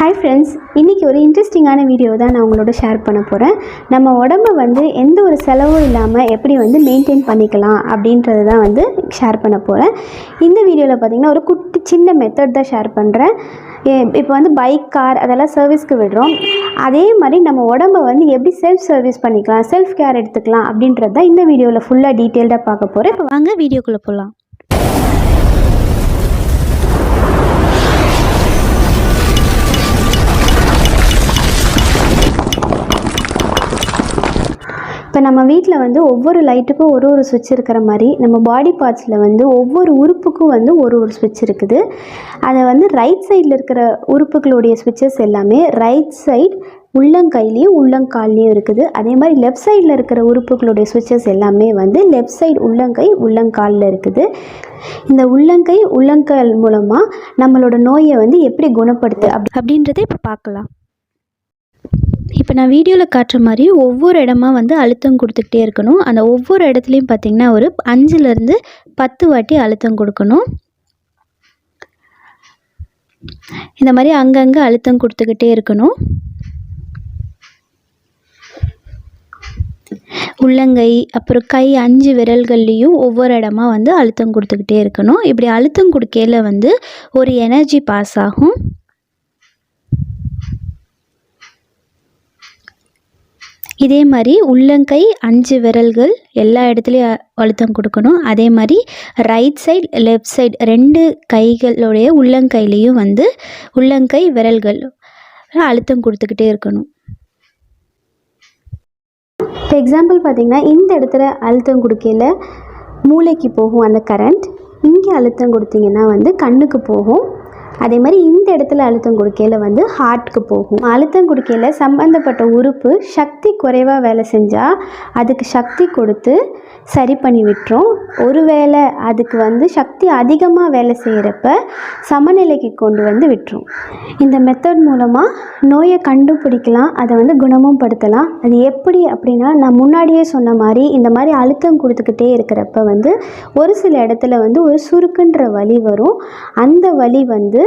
Hi friends இன்றைக்கி ஒரு இன்ட்ரெஸ்டிங்கான வீடியோ தான் நான் உங்களோட ஷேர் பண்ண போகிறேன் நம்ம உடம்ப வந்து எந்த ஒரு செலவும் இல்லாமல் எப்படி வந்து மெயின்டைன் பண்ணிக்கலாம் அப்படின்றது தான் வந்து ஷேர் பண்ண போகிறேன் இந்த வீடியோவில் பார்த்திங்கன்னா ஒரு குட்டி சின்ன மெத்தட் தான் ஷேர் பண்ணுறேன் இப்போ வந்து பைக் கார் அதெல்லாம் சர்வீஸ்க்கு விடுறோம். அதே மாதிரி நம்ம உடம்ப வந்து எப்படி செல்ஃப் சர்வீஸ் பண்ணிக்கலாம் செல்ஃப் கேர் எடுத்துக்கலாம் அப்படின்றது தான் இந்த வீடியோவில் ஃபுல்லாக டீட்டெயில்டாக பார்க்க போகிறேன் இப்போ வாங்க வீடியோக்குள்ளே போகலாம் இப்போ நம்ம வீட்டில் வந்து ஒவ்வொரு லைட்டுக்கும் ஒரு ஒரு சுவிட்ச் இருக்கிற மாதிரி நம்ம பாடி பார்ட்ஸில் வந்து ஒவ்வொரு உறுப்புக்கும் வந்து ஒரு ஒரு சுவிட்ச் இருக்குது. அதை வந்து ரைட் சைடில் இருக்கிற உறுப்புகளுடைய சுவிட்சஸ் எல்லாமே ரைட் சைட் உள்ளங்கையிலையும் உள்ளங்கால்லையும் இருக்குது. அதே மாதிரி லெஃப்ட் சைடில் இருக்கிற உறுப்புகளுடைய சுவிட்சஸ் எல்லாமே வந்து லெஃப்ட் சைடு உள்ளங்கை உள்ளங்காலில் இருக்குது. இந்த உள்ளங்கை உள்ளங்கால் மூலமாக நம்மளோட நோயை வந்து எப்படி குணப்படுத்து அப் அப்படின்றத இப்போ பார்க்கலாம். இப்போ நான் வீடியோவில் காட்டுற மாதிரி ஒவ்வொரு இடமா வந்து அழுத்தம் கொடுத்துக்கிட்டே இருக்கணும். அந்த ஒவ்வொரு இடத்துலையும் பார்த்திங்கன்னா ஒரு அஞ்சுலேருந்து பத்து வாட்டி அழுத்தம் கொடுக்கணும். இந்த மாதிரி அங்கங்கே அழுத்தம் கொடுத்துக்கிட்டே இருக்கணும். உள்ளங்கை அப்புறம் கை அஞ்சு விரல்கள்லேயும் ஒவ்வொரு இடமா வந்து அழுத்தம் கொடுத்துக்கிட்டே இருக்கணும். இப்படி அழுத்தம் கொடுக்கையில் வந்து ஒரு எனர்ஜி பாஸ் ஆகும். இதே மாதிரி உள்ளங்கை அஞ்சு விரல்கள் எல்லா இடத்துலையும் அழுத்தம் கொடுக்கணும். அதே மாதிரி ரைட் சைடு லெஃப்ட் சைடு ரெண்டு கைகளுடைய உள்ளங்கையிலையும் வந்து உள்ளங்கை விரல்கள் அழுத்தம் கொடுத்துக்கிட்டே இருக்கணும். இப்போ எக்ஸாம்பிள் பார்த்திங்கன்னா இந்த இடத்துல அழுத்தம் கொடுக்கையில் மூளைக்கு போகும் அந்த கரண்ட் இங்கே அழுத்தம் கொடுத்தீங்கன்னா வந்து கண்ணுக்கு போகும். அதே மாதிரி இந்த இடத்துல அழுத்தம் கொடுக்கையில் வந்து ஹார்ட்க்கு போகும். அழுத்தம் கொடுக்கையில் சம்மந்தப்பட்ட உறுப்பு சக்தி குறைவாக வேலை செஞ்சால் அதுக்கு சக்தி கொடுத்து சரி பண்ணி விட்டுரும். ஒருவேளை அதுக்கு வந்து சக்தி அதிகமாக வேலை செய்கிறப்ப சமநிலைக்கு கொண்டு வந்து விட்டுரும். இந்த மெத்தட் மூலமாக நோயை கண்டுபிடிக்கலாம் அதை வந்து குணமும் படுத்தலாம். அது எப்படி அப்படின்னா நான் முன்னாடியே சொன்ன மாதிரி இந்த மாதிரி அழுத்தம் கொடுத்துக்கிட்டே இருக்கிறப்ப வந்து ஒரு சில இடத்துல வந்து ஒரு சுருக்குன்ற வலி வரும். அந்த வலி வந்து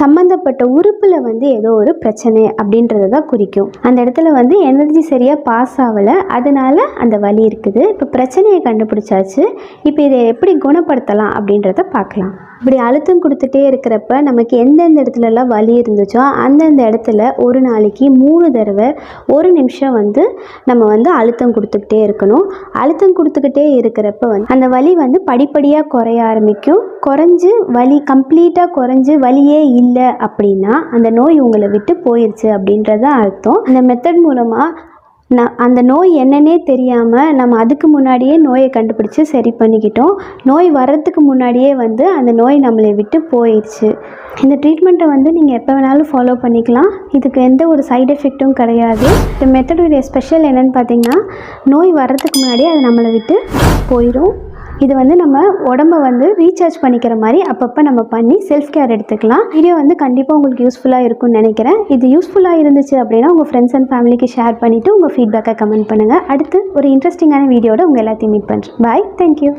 சம்மந்தப்பட்ட உறுப்பில் வந்து ஏதோ ஒரு பிரச்சனை அப்படின்றத தான் குறிக்கும். அந்த இடத்துல வந்து எனர்ஜி சரியாக பாஸ் ஆகலை. அதனால அந்த வலி இருக்குது. இப்போ பிரச்சனையை கண்டுபிடிச்சாச்சு. இப்போ இதை எப்படி குணப்படுத்தலாம் அப்படின்றத பார்க்கலாம். இப்படி அழுத்தம் கொடுத்துட்டே இருக்கிறப்ப நமக்கு எந்தெந்த இடத்துலலாம் வலி இருந்துச்சோ அந்தந்த இடத்துல ஒரு நாளைக்கு மூணு தடவை ஒரு நிமிஷம் வந்து நம்ம வந்து அழுத்தம் கொடுத்துக்கிட்டே இருக்கணும். அழுத்தம் கொடுத்துக்கிட்டே இருக்கிறப்ப வந்து அந்த வலி வந்து படிப்படியாக குறைய ஆரம்பிக்கும். குறைஞ்சு வலி கம்ப்ளீட்டாக குறைஞ்சு வலியே இல்லை இல்லை அப்படின்னா அந்த நோய் உங்களை விட்டு போயிடுச்சு அப்படின்றத அர்த்தம். இந்த மெத்தட் மூலமாக நான் அந்த நோய் என்னன்னே தெரியாமல் நம்ம அதுக்கு முன்னாடியே நோயை கண்டுபிடிச்சி சரி பண்ணிக்கிட்டோம். நோய் வர்றதுக்கு முன்னாடியே வந்து அந்த நோய் நம்மளை விட்டு போயிடுச்சு இந்த ட்ரீட்மெண்ட்டை வந்து நீங்கள் எப்போ வேணாலும் ஃபாலோ பண்ணிக்கலாம். இதுக்கு எந்த ஒரு சைடு எஃபெக்ட்டும் கிடையாது. இந்த மெத்தடுடைய ஸ்பெஷல் என்னென்னு பார்த்தீங்கன்னா நோய் வர்றதுக்கு முன்னாடியே அது நம்மளை விட்டு போயிடும் இது வந்து நம்ம உடம்ப வந்து ரீசார்ஜ் பண்ணிக்கிற மாதிரி அப்பப்போ நம்ம பண்ணி செல்ஃப் கேர் எடுத்துக்கலாம். வீடியோ வந்து கண்டிப்பாக உங்களுக்கு யூஸ்ஃபுல்லாக இருக்கும்னு நினைக்கிறேன். இது யூஸ்ஃபுல்லாக இருந்துச்சு அப்படின்னா உங்கள் ஃப்ரெண்ட்ஸ் அண்ட் ஃபேமிலிக்கு ஷேர் பண்ணிவிட்டு உங்கள் ஃபீட்பேக்கை கமெண்ட் பண்ணுங்கள் அடுத்து ஒரு இன்ட்ரெஸ்டிங்கான வீடியோட உங்கள் எல்லாத்தையும் மீட் பண்ணுறேன் பாய் தேங்க்யூ